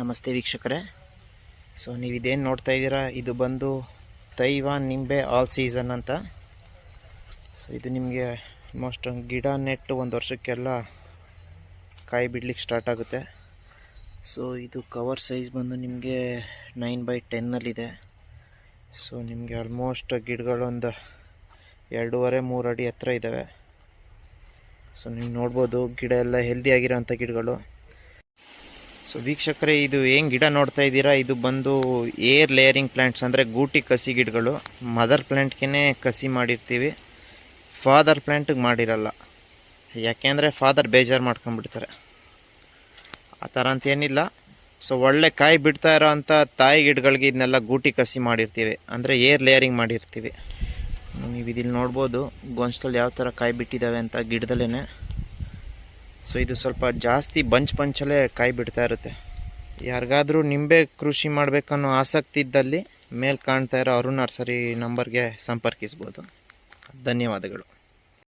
ನಮಸ್ತೆ ವೀಕ್ಷಕರೇ. ಸೊ ನೀವು ಇದೇನು ನೋಡ್ತಾ ಇದ್ದೀರಾ? ಇದು ಬಂದು ತೈವಾನ್ ನಿಂಬೆ ಆಲ್ ಸೀಸನ್ ಅಂತ. ಸೊ ಇದು ನಿಮಗೆ ಆಲ್ಮೋಸ್ಟ್ ಗಿಡ ನೆಟ್ಟು ಒಂದು ವರ್ಷಕ್ಕೆಲ್ಲ ಕಾಯಿ ಬಿಡ್ಲಿಕ್ಕೆ ಸ್ಟಾರ್ಟ್ ಆಗುತ್ತೆ. ಸೊ ಇದು ಕವರ್ ಸೈಜ್ ಬಂದು ನಿಮಗೆ ನೈನ್ ಬೈ ಟೆನ್ನಲ್ಲಿದೆ ಸೊ ನಿಮಗೆ ಆಲ್ಮೋಸ್ಟ್ ಗಿಡಗಳೊಂದು ಎರಡೂವರೆ ಮೂರು ಅಡಿ ಹತ್ರ ಇದ್ದಾವೆ ಸೊ ನೀವು ನೋಡ್ಬೋದು ಗಿಡ ಎಲ್ಲ ಹೆಲ್ದಿ ಆಗಿರೋಂಥ ಗಿಡಗಳು. ಸೊ ವೀಕ್ಷಕರೇ, ಇದು ಏನು ಗಿಡ ನೋಡ್ತಾ ಇದ್ದೀರಾ? ಇದು ಬಂದು ಏರ್ ಲೇಯರಿಂಗ್ ಪ್ಲ್ಯಾಂಟ್ಸ್ ಅಂದರೆ ಗೂಟಿ ಕಸಿ ಗಿಡಗಳು. ಮದರ್ ಪ್ಲ್ಯಾಂಟ್ಗೆ ಕಸಿ ಮಾಡಿರ್ತೀವಿ. ಫಾದರ್ ಪ್ಲ್ಯಾಂಟಿಗೆ ಮಾಡಿರಲ್ಲ. ಯಾಕೆಂದರೆ ಫಾದರ್ ಬೇಜಾರು ಮಾಡ್ಕೊಂಡ್ಬಿಡ್ತಾರೆ. ಆ ಥರ ಅಂತ ಏನಿಲ್ಲ. ಸೊ ಒಳ್ಳೆ ಕಾಯಿ ಬಿಡ್ತಾ ಇರೋ ಅಂಥ ತಾಯಿ ಗಿಡಗಳಿಗೆ ಇದನ್ನೆಲ್ಲ ಗೂಟಿ ಕಸಿ ಮಾಡಿರ್ತೀವಿ. ಅಂದರೆ ಏರ್ ಲೇಯರಿಂಗ್ ಮಾಡಿರ್ತೀವಿ. ನೀವು ಇದಿಲ್ಲಿ ನೋಡ್ಬೋದು ಗೊಂಚದಲ್ಲಿ ಯಾವ ಥರ ಕಾಯಿ ಬಿಟ್ಟಿದ್ದಾವೆ ಅಂತ ಗಿಡದಲ್ಲೇ ಸೊ ಇದು ಸ್ವಲ್ಪ ಜಾಸ್ತಿ ಬಂಚ್ ಪಂಚಲ್ಲೇ ಕಾಯಿ ಬಿಡ್ತಾ ಇರುತ್ತೆ. ಯಾರಿಗಾದರೂ ನಿಂಬೆ ಕೃಷಿ ಮಾಡಬೇಕನ್ನೋ ಆಸಕ್ತಿ ಇದ್ದಲ್ಲಿ ಮೇಲೆ ಕಾಣ್ತಾ ಇರೋ ಅರುಣ್ ನರ್ಸರಿ ನಂಬರ್ಗೆ ಸಂಪರ್ಕಿಸ್ಬೋದು. ಧನ್ಯವಾದಗಳು.